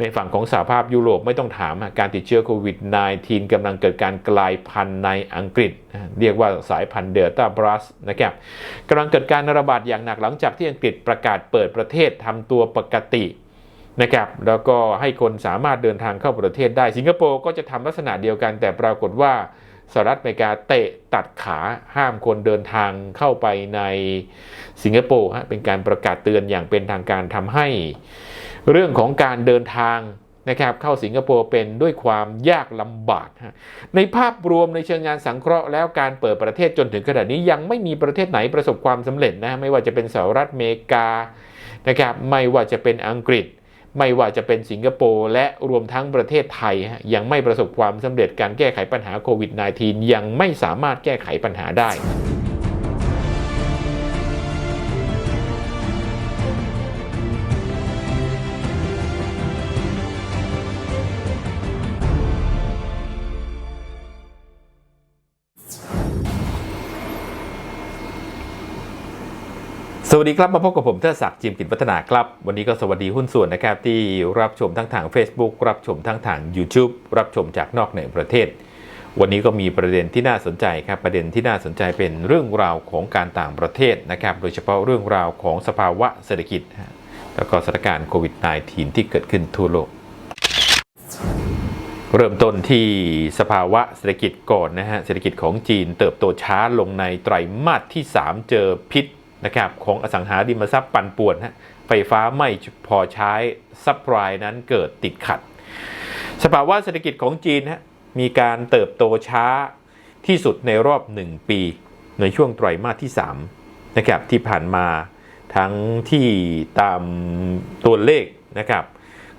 ในฝั่งของสหภาพยุโรปไม่ต้องถามการติดเชื้อโควิด -19 กำลังเกิดการกลายพันธุ์ในอังกฤษ เรียกว่าสายพันธุ์เดลต้าบรัสนะครับกำลังเกิดการระบาดอย่างหนักหลังจากที่อังกฤษประกาศเปิดประเทศทำตัวปกตินะครับแล้วก็ให้คนสามารถเดินทางเข้าประเทศได้ สิงคโปร์ก็จะทำลักษณะเดียวกัน แต่ปรากฏว่าสหรัฐอเมริกาเตะตัดขาห้ามคนเดินทางเข้าไปในสิงคโปร์เป็นการประกาศเตือนอย่างเป็นทางการทำให้ เรื่องของการเดินทางนะครับเข้าสิงคโปร์เป็นด้วยความยากลำบากในภาพรวมในเชิงงานสังเคราะห์แล้วการเปิดประเทศจนถึงขนาดนี้ยังไม่มีประเทศไหนประสบความสำเร็จนะไม่ว่าจะเป็นสหรัฐอเมริกานะครับไม่ว่าจะเป็นอังกฤษ ไม่ว่าจะเป็นสิงคโปร์และรวมทั้งประเทศไทย ยังไม่ประสบความสำเร็จการแก้ไขปัญหาโควิด -19 ยังไม่สามารถแก้ไขปัญหาได้ วัสดีครับ มาพบกับผมเทอศักดิ์จิมกิจวัฒนาครับ วันนี้ก็สวัสดีหุ้นส่วนนะครับ ที่รับชมทั้งทาง Facebook รับชมทั้งทาง YouTube รับชมจากนอกในประเทศ วันนี้ก็มีประเด็นที่น่าสนใจครับประเด็นที่น่าสนใจเป็นเรื่องราวของการต่างประเทศนะครับ โดยเฉพาะเรื่องราวของสภาวะเศรษฐกิจ แล้วก็สถานการณ์โควิด -19 ที่เกิดขึ้นทั่วโลกเริ่มต้นที่สภาวะเศรษฐกิจก่อนนะฮะเศรษฐกิจของจีนเติบโตช้าลงในไตรมาสที่ 3 เจอพิษ นะครับของอสังหาริมทรัพย์ปั่นป่วนฮะไฟฟ้าไม่พอใช้ซัพพลายนั้นเกิดติดขัด สภาวะเศรษฐกิจของจีนฮะมีการเติบโตช้าที่สุดในรอบ 1 ปี ในช่วงไตรมาสที่3นะครับที่ผ่านมาทั้งที่ตามตัวเลขนะครับ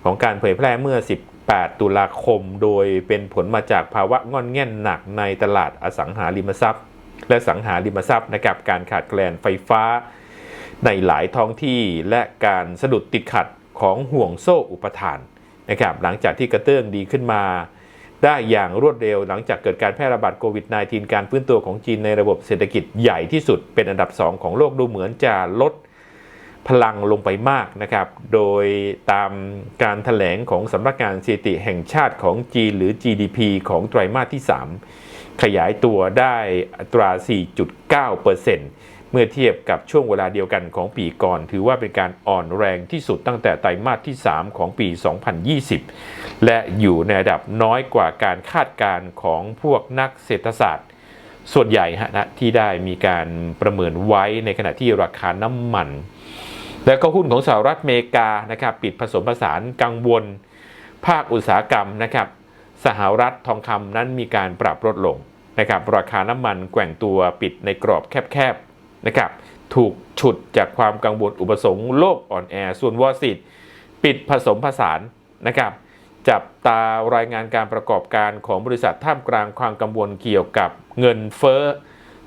ของการเผยแพร่เมื่อ 18 ตุลาคม โดยเป็นผลมาจากภาวะงอนแง่นหนักในตลาดอสังหาริมทรัพย์ และสังหาริมทรัพย์นะครับการขาดแคลนไฟฟ้า ในหลายท้องที่และการสะดุดติดขัดของห่วงโซ่อุปทานนะครับหลังจากที่กระเตื้องดีขึ้นมาได้อย่างรวดเร็วหลังจากเกิดการแพร่ระบาดโควิด -19 การฟื้นตัวของจีนในระบบเศรษฐกิจใหญ่ที่สุดเป็นอันดับ 2 ของโลกดูเหมือนจะลดพลังลงไปมากนะครับ โดยตามการถแถลงของสำนักงานสถิติแห่งชาติของจีนหรือ GDP ของไตรมาสที่ 3 ขยายตัวได้อัตรา 4.9%เมื่อเทียบกับช่วงเวลาเดียวกันของปีก่อน ถือว่าเป็นการอ่อนแรงที่สุดตั้งแต่ไตรมาสที่ 3 ของปี 2020 และอยู่ในระดับน้อยกว่าการคาดการณ์ของพวกนักเศรษฐศาสตร์ ส่วนใหญ่ฮะนะที่ได้มีการประเมินไว้ในขณะที่ราคาน้ำมัน และก็หุ้นของสหรัฐอเมริกานะครับปิดผสมผสานกังวลภาคอุตสาหกรรมนะครับ สหรัฐทองคำนั้นมีการปรับลดลงนะครับราคาน้ำมันแกว่งตัวปิดในกรอบแคบๆนะครับถูกฉุดจากความกังวลอุปสงค์โลกอ่อนแอ ส่วนวอสิตปิดผสมผสานนะครับจับตารายงานการประกอบการของบริษัทท่ามกลางความกังวลเกี่ยวกับเงินเฟ้อ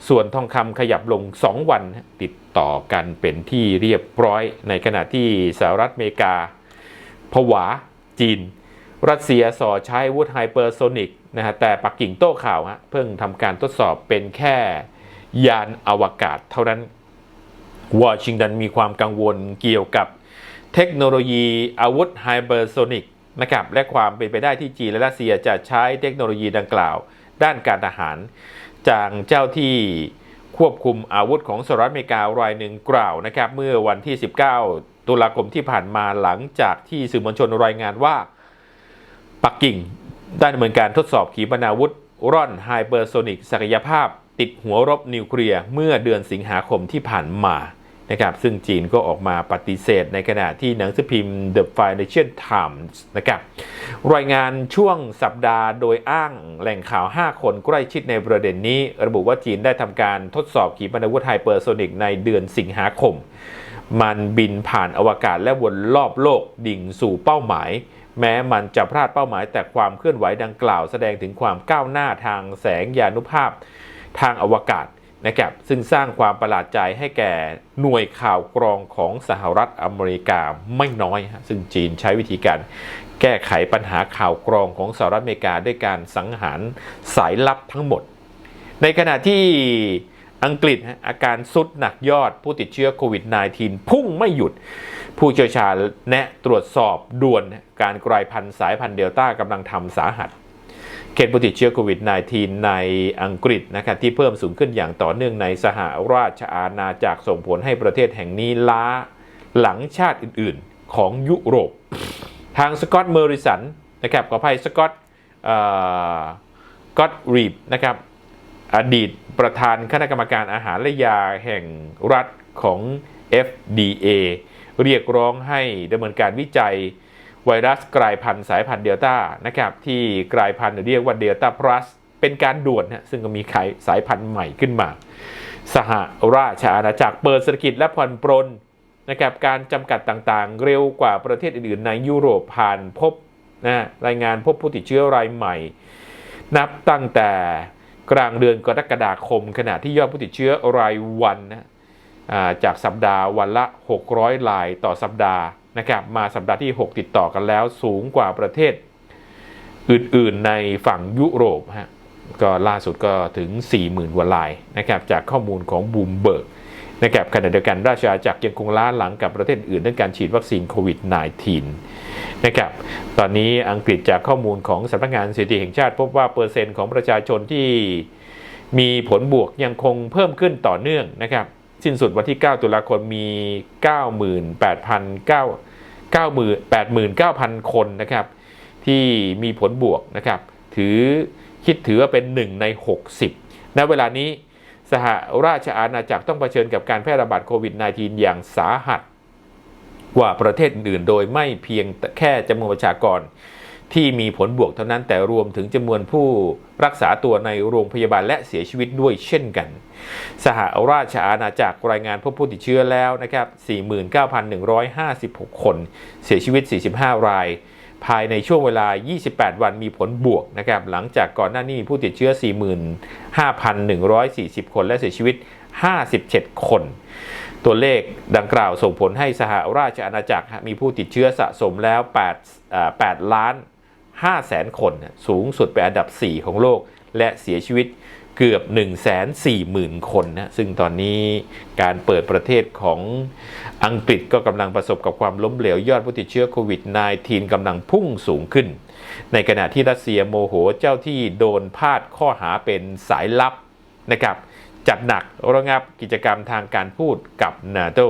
ส่วนทองคำขยับลง 2 วันติดต่อกันเป็นที่เรียบร้อย ในขณะที่สหรัฐอเมริกาผวาจีน รัสเซียส่อใช้วุธไฮเปอร์โซนิกนะฮะแต่ปักกิ่งโต้ข่าวฮะเพิ่งทำการทดสอบเป็นแค่ยานอวกาศเท่านั้นวอชิงตันมีความกังวลเกี่ยวกับเทคโนโลยีอาวุธไฮเปอร์โซนิกนะครับและความเป็นไปได้ที่จีนและรัสเซียจะใช้เทคโนโลยีดังกล่าว ด้านการทหาร จากเจ้าที่ควบคุมอาวุธของสหรัฐอเมริการายหนึ่งกล่าวนะครับเมื่อวันที่ 19 ตุลาคมที่ผ่านมาหลังจากที่สื่อมวลชนรายงานว่า ปักกิ่งได้ดำเนินการทดสอบขีปนาวุธ ร่อนไฮเปอร์โซนิกศักยภาพ ติดหัวรบนิวเคลียร์เมื่อเดือนสิงหาคมที่ผ่านมานะครับซึ่งจีนก็ออกมาปฏิเสธในขณะที่หนังสือพิมพ์ The Financial Times นะครับรายงานช่วงสัปดาห์โดยอ้างแหล่งข่าว 5 คนใกล้ชิดในประเด็นนี้ ระบุว่าจีนได้ทำการทดสอบขีปนาวุธไฮเปอร์โซนิกในเดือนสิงหาคม มันบินผ่านอวกาศและวนรอบโลกดิ่งสู่เป้าหมาย แม้มันจะพลาดเป้าหมายแต่ความเคลื่อนไหวดังกล่าวแสดงถึงความก้าวหน้าทางแสงยานุภาพทางอวกาศนะครับซึ่งสร้างความประหลาดใจให้แก่หน่วยข่าวกรองของสหรัฐอเมริกาไม่น้อย ซึ่งจีนใช้วิธีการแก้ไขปัญหาข่าวกรองของสหรัฐอเมริกาด้วยการสังหารสายลับทั้งหมด ในขณะที่อังกฤษอาการสุดหนักยอดผู้ติดเชื้อโควิด -19 พุ่งไม่หยุด ผู้เชี่ยวชาญแนะตรวจสอบด่วนการกลายพันธุ์สายพันธุ์เดลต้ากำลังทำสาหัสเขตผู้ติดเชื้อโควิด -19 ในอังกฤษนะครับที่เพิ่มสูงขึ้นอย่างต่อเนื่องในสหราชอาณาจักรส่งผลให้ประเทศแห่งนี้ล้าหลังชาติอื่นๆของยุโรป ทางสกอตเมอริสันนะครับขออภัยสกอตก็อตรีบนะครับอดีตประธานคณะกรรมการอาหารและยาแห่งรัฐของ FDA เรียกร้องให้ดำเนินการวิจัยไวรัสกลายพันธุ์สายพันธุ์เดลต้านะครับที่กลายพันธุ์เรียกว่าเดลต้าพลัสเป็นการด่วนนะซึ่งก็มีสายพันธุ์ใหม่ขึ้นมา สหราชอาณาจักรเปิดเศรษฐกิจและผ่อนปรนนะครับการจำกัดต่างๆ เร็วกว่าประเทศอื่นๆ ในยุโรปผ่านพบนะรายงานพบผู้ติดเชื้อรายใหม่ นับตั้งแต่กลางเดือนกรกฎาคมขณะที่ยอดผู้ติดเชื้อรายวันนะ จากสัปดาห์วันละ 600รายต่อสัปดาห์นะครับมาสัปดาห์ที่ 6 ติดต่อกันแล้วสูงกว่าประเทศ อื่นๆในฝั่งยุโรปฮะก็ล่าสุดก็ถึง 40,000กว่าลายนะครับจากข้อมูลของบูมเบิร์กนะครับขณะเดียวกันราชอาณาจักรยังคงล้าหลังกับประเทศอื่นเรื่องการฉีดวัคซีนโควิด -19 นะครับตอนนี้อังกฤษจากข้อมูลของสำนักงานสถิติแห่งชาติ พบว่าเปอร์เซ็นต์ของประชาชนที่มีผลบวกยังคงเพิ่มขึ้นต่อเนื่องนะครับ สิ้นสุดวันที่ 9 ตุลาคมมี 98,989,000 คนนะครับ ที่มีผลบวกนะครับ ถือคิดถือว่าเป็น 1 ใน 60 ณ เวลานี้สหราชอาณาจักรต้องเผชิญกับการแพร่ระบาดโควิด -19 อย่างสาหัสกว่าประเทศอื่นๆ โดยไม่เพียงแค่จำนวนประชากร ที่มีผลบวกเท่านั้นแต่รวมถึงจำนวนผู้รักษาตัวในโรงพยาบาลและเสียชีวิตด้วยเช่นกัน สหราชอาณาจักรรายงานพบผู้ติดเชื้อแล้วนะครับ 49,156 คน เสียชีวิต 45 ราย ภายในช่วงเวลา 28 วันมีผลบวกนะครับ หลังจากก่อนหน้านี้มีผู้ติดเชื้อ 45,140 คนและเสียชีวิต 57 คนตัวเลขดังกล่าวส่งผลให้สหราชอาณาจักรมีผู้ติดเชื้อสะสมแล้ว8 8ล้าน 5แสนคนสูงสุดเป็นอันดับ 4 ของโลก และเสียชีวิตเกือบ 1 4 0 0 0 0 คนนะซึ่งตอนนี้การเปิดประเทศของอังกฤษก็กำลังประสบกับความล้มเหลวยอดผู้ติดเชื้อโควิด -19 กำลังพุ่งสูงขึ้น ในขณะที่รัสเซียโมโหเจ้าที่โดนพาดข้อหาเป็นสายลับนะครับจัดหนักระงับกิจกรรมทางการพูดกับนาโต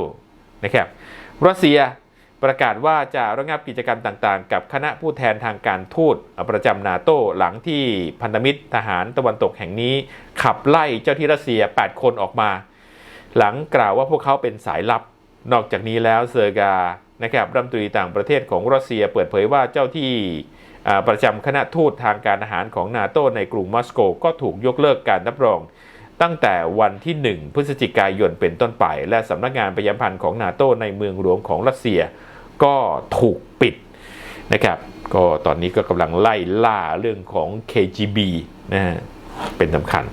นะครับรัสเซีย ประกาศว่าจะระงับกิจกรรมต่างๆ กับคณะผู้แทนทางการทูตประจำนาโต้หลังที่พันธมิตรทหารตะวันตกแห่งนี้ ขับไล่เจ้าที่รัสเซีย 8 คนออกมา หลังกล่าวว่าพวกเขาเป็นสายลับ นอกจากนี้แล้วเซอร์กานะครับรัฐมนตรีต่างประเทศของรัสเซียเปิดเผยว่าเจ้าที่ประจำคณะทูตทางการทหารของนาโต้ในกรุงมอสโกก็ถูกยกเลิกการรับรองตั้งแต่วันที่ 1 พฤศจิกายนเป็นต้นไป และสำนักงานประยพันธ์ของนาโต้ในเมืองหลวงของรัสเซีย ก็ถูกปิดนะครับ ก็ตอนนี้ก็กำลังไล่ล่าเรื่องของ KGB นะฮะเป็นสำคัญ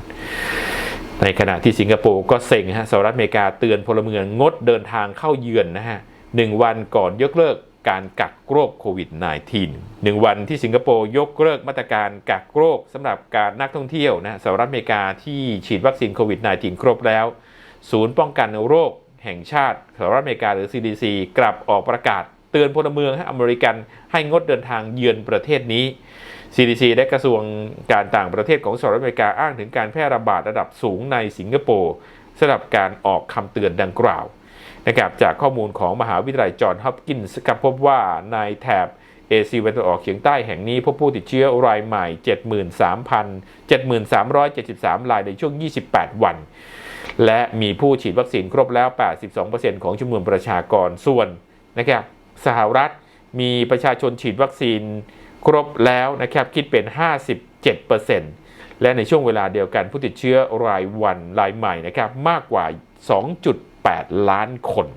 ในขณะที่สิงคโปร์ก็เซ็งฮะสหรัฐอเมริกาเตือนพลเมืองงดเดินทางเข้าเยือนนะฮะหนึ่งวันก่อนยกเลิกการกักโรคโควิด -19 หนึ่งวันที่สิงคโปร์ยกเลิกมาตรการกักโรคสำหรับการนักท่องเที่ยวนะสหรัฐอเมริกาที่ฉีดวัคซีนโควิด -19 ครบแล้ว ศูนย์ป้องกันโรคแห่งชาติสหรัฐอเมริกาหรือ CDC กลับออกประกาศ ตือนพลเมืองให้อเมริกันให้งดเดินทางเยือนประเทศนี้ CDC และกระทรวงการต่างประเทศของสหรัฐอเมริกาอ้างถึงการแพร่ระบาดระดับสูงในสิงคโปร์สำหรับการออกคำเตือนดังกล่าวนะครับจากข้อมูลของมหาวิทยาลัยจอห์นฮอปกินส์พบว่าในแถบเอเชียตะวันออกเฉียงใต้แห่งนี้พบผู้ติดเชื้อรายใหม่ 73,000 73,373 รายในช่วง 28 วัน และมีผู้ฉีดวัคซีนครบแล้ว 82%ของจำนวนประชากรส่วนนะครับ สหรัฐมีประชาชนฉีดวัคซีนครบแล้วนะครับคิดเป็น 57%และในช่วงเวลาเดียวกันผู้ติดเชื้อรายวันรายใหม่นะครับมากกว่า 2.8 ล้านคน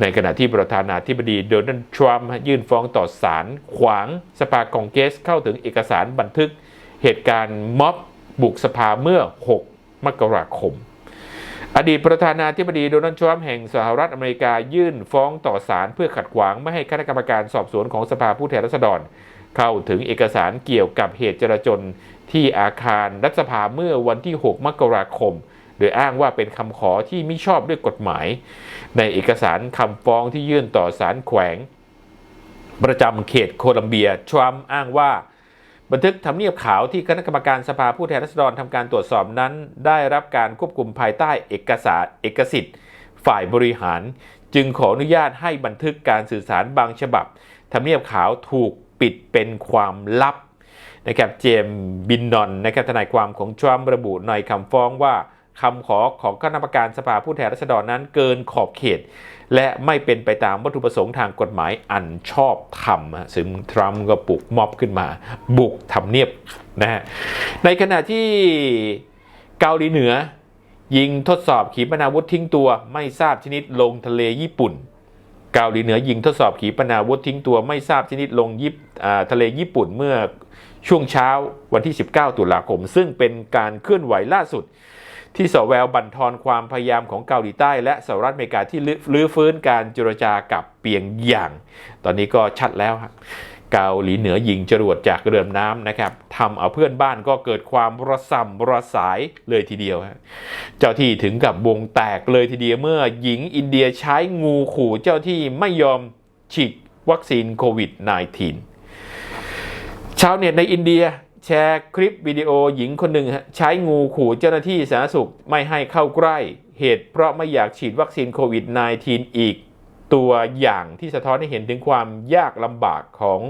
ในขณะที่ประธานาธิบดีโดนัลด์ทรัมป์ยื่นฟ้องต่อศาลขวางสภาคองเกสเข้าถึงเอกสารบันทึก เหตุการณ์ม็อบบุกสภาเมื่อ 6 มกราคม อดีตประธานาธิบดีโดนัลด์ทรัมป์แห่งสหรัฐอเมริกายื่นฟ้องต่อศาลเพื่อขัดขวางไม่ให้คณะกรรมการสอบสวนของสภาผู้แทนราษฎร เข้าถึงเอกสารเกี่ยวกับเหตุจราจนที่อาคารรัฐสภาเมื่อวันที่ 6 มกราคม โดยอ้างว่าเป็นคำขอที่ไม่ชอบด้วยกฎหมาย ในเอกสารคำฟ้องที่ยื่นต่อศาลแขวง ประจำเขตโคลัมเบียทรัมป์อ้างว่า บันทึกทำเนียบขาวที่คณะกรรมการสภาผู้แทนราษฎรทำการตรวจสอบนั้น ได้รับการควบคุมภายใต้เอกสารเอกสิทธิ์ ฝ่ายบริหาร จึงขออนุญาตให้บันทึกการสื่อสารบางฉบับทำเนียบขาวถูกปิดเป็นความลับนะครับเจมส์บินนอนนะครับทนายความของทรัมป์ระบุในคำฟ้องว่า คำขอของคณะกรรมการสภาผู้แทนราษฎรนั้นเกินขอบเขต และไม่เป็นไปตามวัตถุประสงค์ทางกฎหมายอันชอบธรรมฮะซึ่งทรัมป์ก็ปลุกม็อบขึ้นมา บุกทำเนียบนะฮะในขณะที่เกาหลีเหนือ ยิงทดสอบขีปนาวุธทิ้งตัวไม่ทราบชนิดลงทะเลญี่ปุ่นเกาหลีเหนือยิงทดสอบขีปนาวุธทิ้งตัวไม่ทราบชนิดลงยิปอ่าทะเลญี่ปุ่นเมื่อช่วงเช้าวันที่ 19 ตุลาคม ซึ่งเป็นการเคลื่อนไหวล่าสุด ที่สแววบั่นทอนความพยายามของเกาหลีใต้และสหรัฐอเมริกาที่ลื้อฟื้นการเจรจากับเปียงหยาง ตอนนี้ก็ชัดแล้วครับเกาหลีเหนือยิงจรวดจากเรือดำน้ำนะครับทำเอาเพื่อนบ้านก็เกิดความระส่ำระสายเลยทีเดียวฮะเจ้าที่ถึงกับวงแตกเลยทีเดียวเมื่อหญิงอินเดียใช้งูขู่เจ้าที่ไม่ยอมฉีดวัคซีนโควิด -19 ชาวเน็ตในอินเดีย แชร์คลิปวิดีโอหญิงคนหนึ่งใช้งูขู่เจ้าหน้าที่สาธารณสุขไม่ให้เข้าใกล้ เหตุเพราะไม่อยากฉีดวัคซีนโควิด -19 อีก ตัวอย่างที่สะท้อนให้เห็นถึงความยากลำบากของ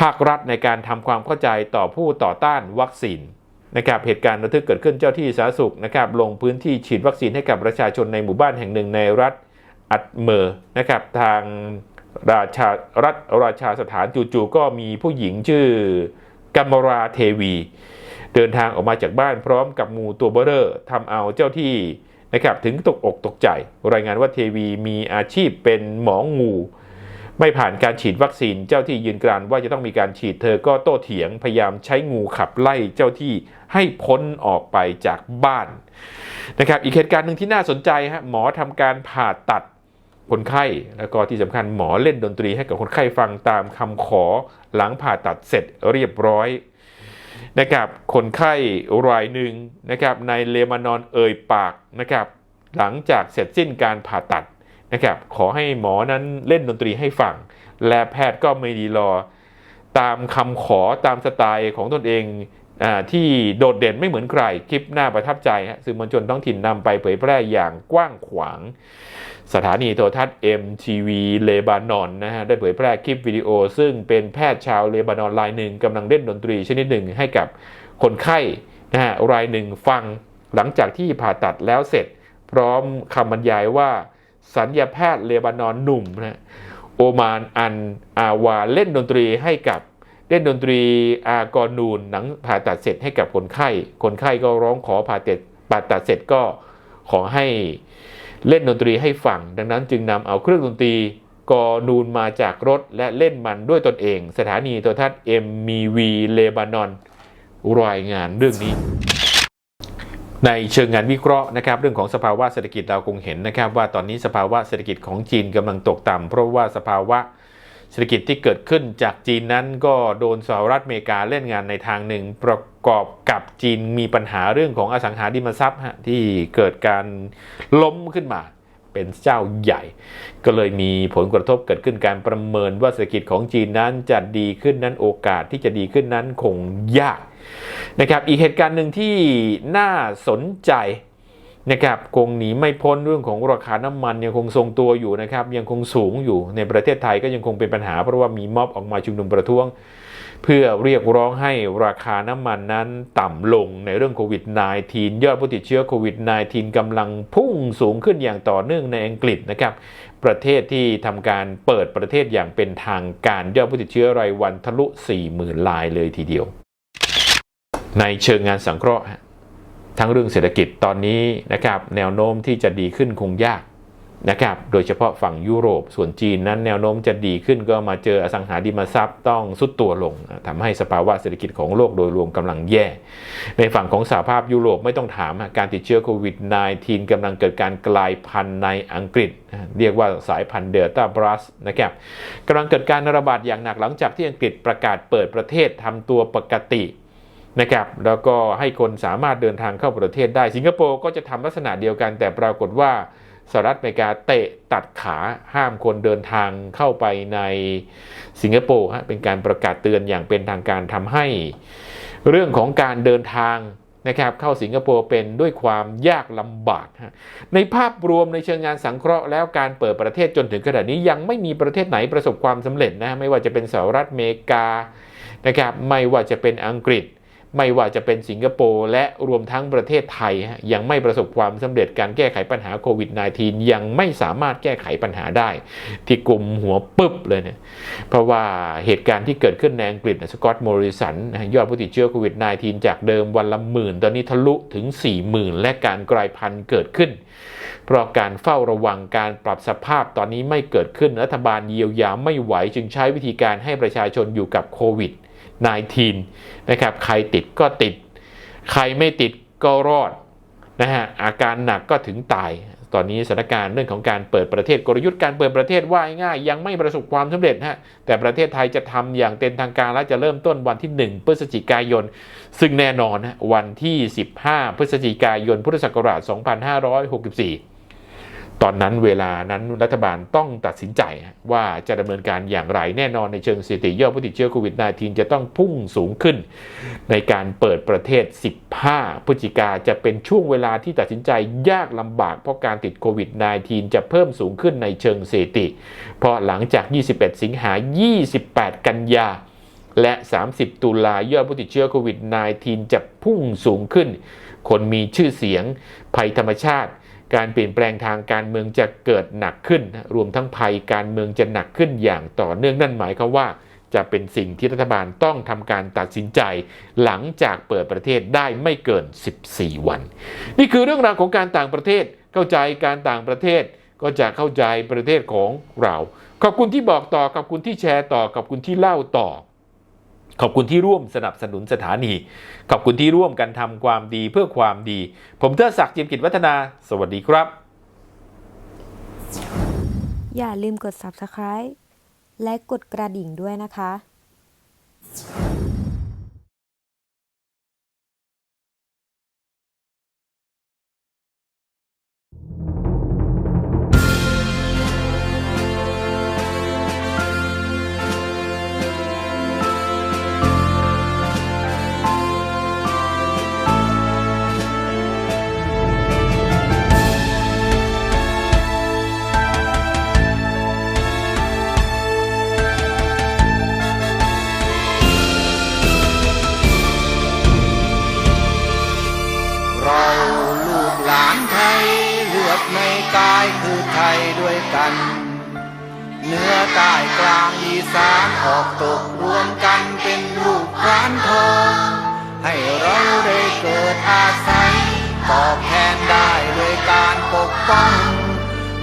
ภาครัฐในการทำความเข้าใจต่อผู้ต่อต้านวัคซีนนะครับเหตุการณ์ระทึกเกิดขึ้นเจ้าที่สาธารณสุขนะครับลงพื้นที่ฉีดวัคซีนให้กับประชาชนในหมู่บ้านแห่งหนึ่งในรัฐอัดเมอร์นะครับทางราชารัฐราชาสถานจู่ๆก็มีผู้หญิงชื่อ กัมมราเทวี เดินทางออกมาจากบ้านพร้อมกับงูตัวเบ้อเร่อทำเอาเจ้าที่นะครับถึงตกอกตกใจ รายงานว่าเทวีมีอาชีพเป็นหมองู ไม่ผ่านการฉีดวัคซีนเจ้าที่ยืนกรานว่าจะต้องมีการฉีดเธอก็โต้เถียงพยายามใช้งูขับไล่เจ้าที่ให้พ้นออกไปจากบ้านนะครับอีกเหตุการณ์หนึ่งที่น่าสนใจฮะหมอทำการผ่าตัด คนไข้ แล้วก็ที่สำคัญหมอเล่นดนตรีให้กับคนไข้ฟังตามคำขอหลังผ่าตัดเสร็จเรียบร้อยนะครับคนไข้รายหนึ่งนะครับในเลบานอนเอ่ยปากนะครับหลังจากเสร็จสิ้นการผ่าตัดนะครับขอให้หมอนั้นเล่นดนตรีให้ฟัง และแพทย์ก็ไม่ดีรอ ตามคำขอตามสไตล์ของตนเอง ที่โดดเด่นไม่เหมือนใคร คลิปน่าประทับใจสื่อมวลชนท้องถิ่นนำไปเผยแพร่อย่างกว้างขวาง สถานีโทรทัศน์ MTV เลบานอนนะฮะได้เผยแพร่คลิปวิดีโอ ซึ่งเป็นแพทย์ชาวเลบานอนรายหนึ่งกำลังเล่นดนตรีชนิดหนึ่งให้กับคนไข้นะฮะรายหนึ่งฟังหลังจากที่ผ่าตัดแล้วเสร็จ พร้อมคำบรรยายว่าสัญญาแพทย์เลบานอนหนุ่มนะโอมานอันอาวาเล่นดนตรีให้กับ เล่นดนตรีอากอนูนหลังผ่าตัดเสร็จให้กับคนไข้ คนไข้ก็ร้องขอผ่าตัดผ่าตัดเสร็จก็ขอให้เล่นดนตรีให้ฟัง ดังนั้นจึงนำเอาเครื่องดนตรีกอนูนมาจากรถและเล่นมันด้วยตนเอง สถานีโทรทัศน์ MMV เลบานอน รายงานเรื่องนี้ ในเชิงงานวิเคราะห์นะครับ เรื่องของสภาวะเศรษฐกิจเราคงเห็นนะครับ ว่าตอนนี้สภาวะเศรษฐกิจของจีนกำลังตกต่ำเพราะว่าสภาวะ เศรษฐกิจที่เกิดขึ้นจากจีนนั้นก็โดนสหรัฐอเมริกาเล่นงานในทางหนึ่ง ประกอบกับจีนมีปัญหาเรื่องของอสังหาริมทรัพย์ฮะที่เกิดการล้มขึ้นมาเป็นเจ้าใหญ่ ก็เลยมีผลกระทบเกิดขึ้นการประเมินว่าเศรษฐกิจของจีนนั้นจะดีขึ้นนั้นโอกาสที่จะดีขึ้นนั้นคงยากนะครับอีกเหตุการณ์หนึ่งที่น่าสนใจ นะครับคงหนีไม่พ้นเรื่องของราคาน้ำมันยังคงทรงตัวอยู่นะครับยังคงสูงอยู่ในประเทศไทยก็ยังคงเป็นปัญหา เพราะว่ามีม็อบออกมาชุมนุมประท้วง เพื่อเรียกร้องให้ราคาน้ำมันนั้นต่ำลงในเรื่องโควิด -19 ยอดผู้ติดเชื้อโควิด -19 กำลังพุ่งสูงขึ้นอย่างต่อเนื่องในอังกฤษนะครับประเทศที่ทำการเปิดประเทศอย่างเป็นทางการยอดผู้ติดเชื้อรายวันทะลุ 40,000รายเลยทีเดียว ในเชิงงานสังเคราะห์ ทั้งเรื่องเศรษฐกิจตอนนี้นะครับแนวโน้มที่จะดีขึ้นคงยากนะครับโดยเฉพาะฝั่งยุโรปส่วนจีนนั้นแนวโน้มจะดีขึ้นก็มาเจออสังหาริมทรัพย์ต้องสุดตัวลงทำให้สภาวะเศรษฐกิจของโลกโดยรวมกำลังแย่ ในฝั่งของสหภาพยุโรปไม่ต้องถาม การติดเชื้อโควิด -19 กำลังเกิดการกลายพันธุ์ในอังกฤษ เรียกว่าสายพันธุ์เดลต้าบรัสนะครับกำลังเกิดการระบาดอย่างหนักหลังจากที่อังกฤษประกาศเปิดประเทศทำตัวปกติ นะครับแล้วก็ให้คนสามารถเดินทางเข้าประเทศได้ สิงคโปร์ก็จะทำลักษณะเดียวกัน แต่ปรากฏว่าสหรัฐอเมริกาเตะตัดขาห้ามคนเดินทางเข้าไปในสิงคโปร์ฮะเป็นการประกาศเตือนอย่างเป็นทางการทำให้เรื่องของการเดินทางนะครับเข้าสิงคโปร์เป็นด้วยความยากลำบากในภาพรวมในเชิงงานสังเคราะห์แล้วการเปิดประเทศจนถึงขนาดนี้ยังไม่มีประเทศไหนประสบความสำเร็จนะไม่ว่าจะเป็นสหรัฐอเมริกานะครับไม่ว่าจะเป็นอังกฤษ ไม่ว่าจะเป็นสิงคโปร์และรวมทั้งประเทศไทย ยังไม่ประสบความสำเร็จการแก้ไขปัญหาโควิด -19 ยังไม่สามารถแก้ไขปัญหาได้ ที่กลุ่มหัวปึ๊บเลยเนี่ยเพราะว่าเหตุการณ์ที่เกิดขึ้นในอังกฤษสกอตต์มอริสันยอดผู้ติดเชื้อโควิด -19 จากเดิมวันละหมื่น ตอนนี้ทะลุถึง 40,000 และการกลายพันธุ์เกิดขึ้น เพราะการเฝ้าระวังการปรับสภาพตอนนี้ไม่เกิดขึ้นรัฐบาลเยียวยาไม่ไหวจึงใช้วิธีการให้ประชาชนอยู่กับโควิด 19 นะครับใครติดก็ติด ใครไม่ติดก็รอดนะฮะอาการหนักก็ถึงตาย ตอนนี้สถานการณ์เรื่องของการเปิดประเทศกลยุทธ์การเปิดประเทศว่าง่ายยังไม่ประสบความสำเร็จฮะแต่ประเทศไทยจะทำอย่างเป็นทางการและจะเริ่มต้นวันที่ 1 พฤศจิกายน ซึ่งแน่นอนฮะวันที่ 15 พฤศจิกายนพุทธศักราช 2564 ตอนนั้นเวลานั้นรัฐบาลต้องตัดสินใจว่าจะดำเนินการอย่างไรแน่นอนในเชิงสถิติยอดผู้ติดเชื้อโควิด -19 จะต้องพุ่งสูงขึ้น ในการเปิดประเทศ 15 พฤศจิกาจะเป็นช่วงเวลาที่ตัดสินใจยากลำบากเพราะการติดโควิด -19 จะเพิ่มสูงขึ้นในเชิงสถิติ เพราะหลังจาก 21 สิงหา 28 กันยา และ 30 ตุลายอดผู้ติดเชื้อโควิด -19 จะพุ่งสูงขึ้น คนมีชื่อเสียงภัยธรรมชาติ การเปลี่ยนแปลงทางการเมืองจะเกิดหนักขึ้น รวมทั้งภัยการเมืองจะหนักขึ้นอย่างต่อเนื่องนั่นหมายความว่า จะเป็นสิ่งที่รัฐบาลต้องทำการตัดสินใจ หลังจากเปิดประเทศได้ไม่เกิน 14 วัน นี่คือเรื่องราวของการต่างประเทศเข้าใจการต่างประเทศก็จะเข้าใจประเทศของเรา ขอบคุณที่บอกต่อขอบคุณที่แชร์ต่อขอบคุณที่เล่าต่อ ขอบคุณที่ร่วมสนับสนุนสถานี ขอบคุณที่ร่วมกันทำความดีเพื่อความดี ผมเทอศักดิ์จิมกิจวัฒนา สวัสดีครับ อย่าลืมกด subscribe และกดกระดิ่งด้วยนะคะ คือไทยด้วยกัน เนื้อใต้กลางอีสานออกตกรวมกันเป็นลูกพรานทองให้เราได้เกิดอาศัยตอบแทนได้ด้วยการปกป้อง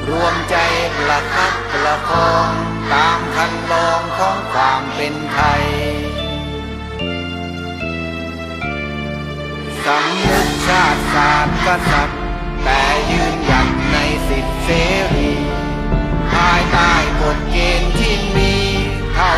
รวมใจประคับประคองตามคันลองของความเป็นไทยสำนึกชาติศาสตร์กษัตริย์แต่ยืนหยัด สิทธิเสรีภายใต้กฎเกณฑ์ที่มีเท่า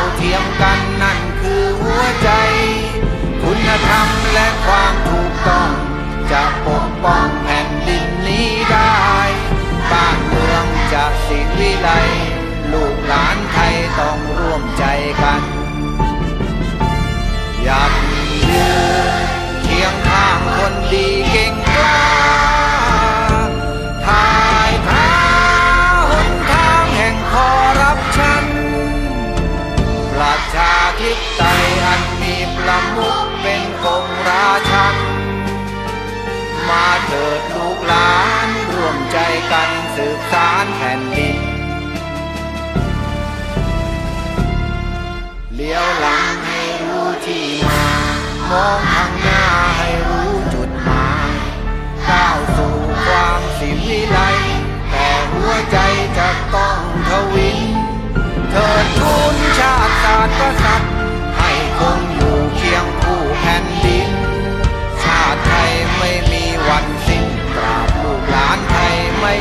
มองข้างหน้าให้รู้จุดหมายก้าวสู่ความสิวิไลแต่หัวใจจะต้องทวินเถิดทุนชาติศาสตร์กษัตริย์ให้คงอยู่เคียงคู่แผ่นดิน ชาติไทยไม่มีวันสิ้นตราบลูกหลานไทยไม่